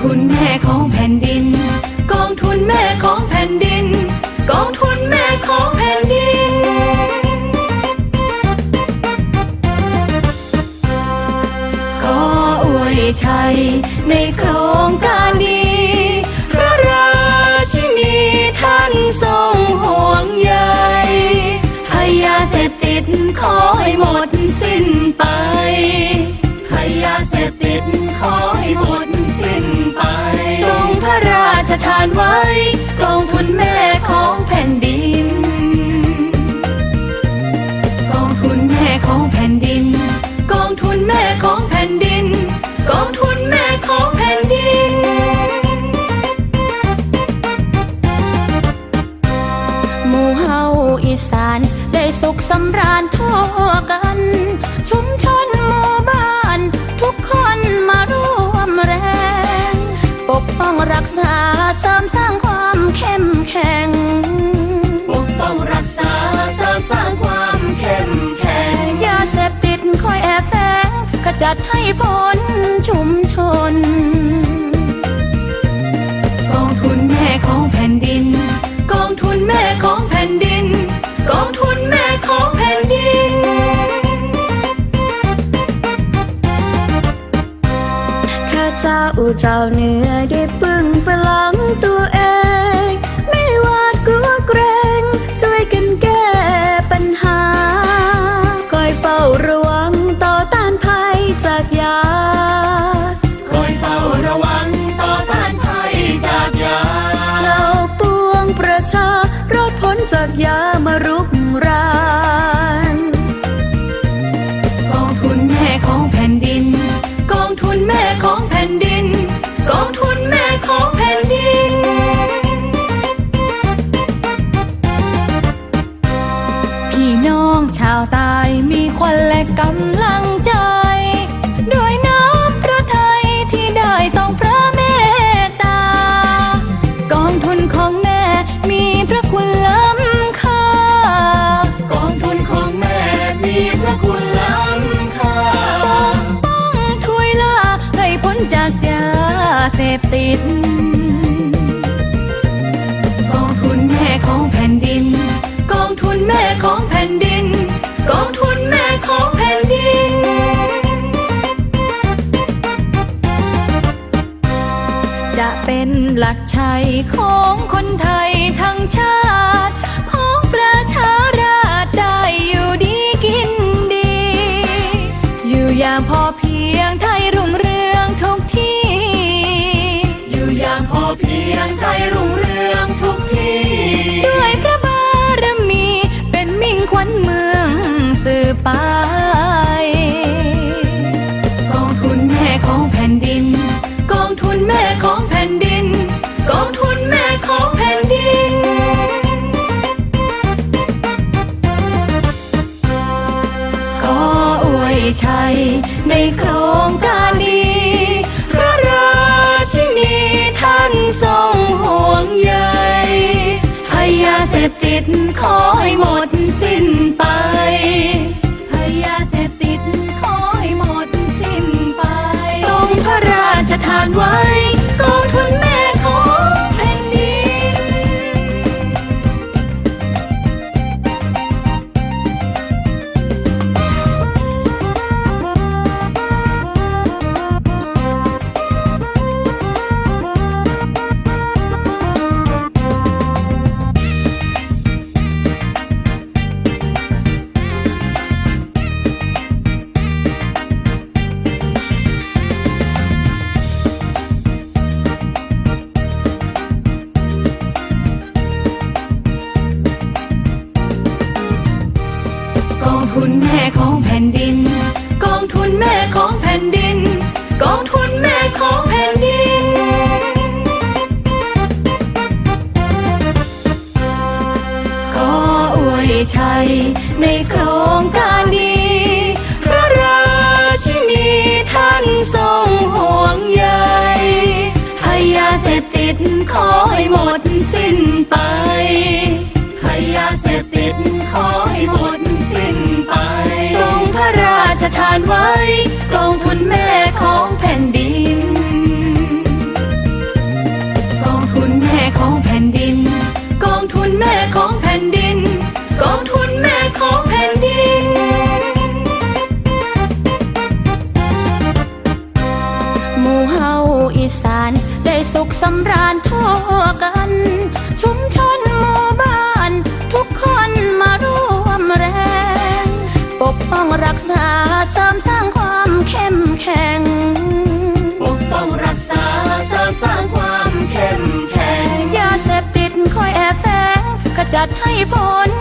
ทุนแม่ของแผ่นดิน กองทุนแม่ของแผ่นดิน กองทุนแม่ของแผ่นดิน ขออวยชัยในโครงการานไว้ กองทุนแม่ของแผ่นดิน กองทุนแม่ของแผ่นดิน กองทุนแม่ของแผ่นดิน กองทุนแม่ของแผ่นดิน หมู่เฮาอีสานได้สุขสำราญ จัดให้พ้นชุมชน กองทุนแม่ของแผ่นดิน กองทุนแม่ของแผ่นดิน กองทุนแม่ของแผ่นดิน ข้าเจ้าเจ้าเหนือได้ปึงประลังตัวเอง จากยามารุกรานกองทุนแม่ของแผ่นดิน กองทุนแม่ของแผ่นดิน กองทุนแม่ของแผ่นดิน พี่น้องชาวใตายมีควันและกำ ติดกองทุนแม่ของแผ่นดิน กองทุนแม่ของแผ่นดิน กองทุนแม่ของแผ่นดิน จะเป็นหลักชัยของ เพียงไทยรุ่งเรืองทุกที่ด้วยพระบารมีเป็นมิ่งขวัญเมืองสืบไป กองทุนแม่ของแผ่นดิน กองทุนแม่ของแผ่นดิน กองทุนแม่ของแผ่นดินขออวยชัยในโครงการดี พติดขอให้หมด ดิน กองทุนแม่ของแผ่นดิน กองทุนแม่ของแผ่นดิน ขออวยชัยในโครงการดีพระราชินีท่านทรงห่วงใยให้ยาเสพติดขอให้หมดสิ้นไปให้ยาเสพติด ได้สุขสำราญทั่วกัน ชุมชนหมู่บ้าน ทุกคนมาร่วมแรง ปกป้องรักษาเสริมสร้างความเข้มแข็ง ปกป้องรักษาเสริมสร้างความเข้มแข็ง ยาเสพติดคอยแอบแฝงขจัดให้พ้น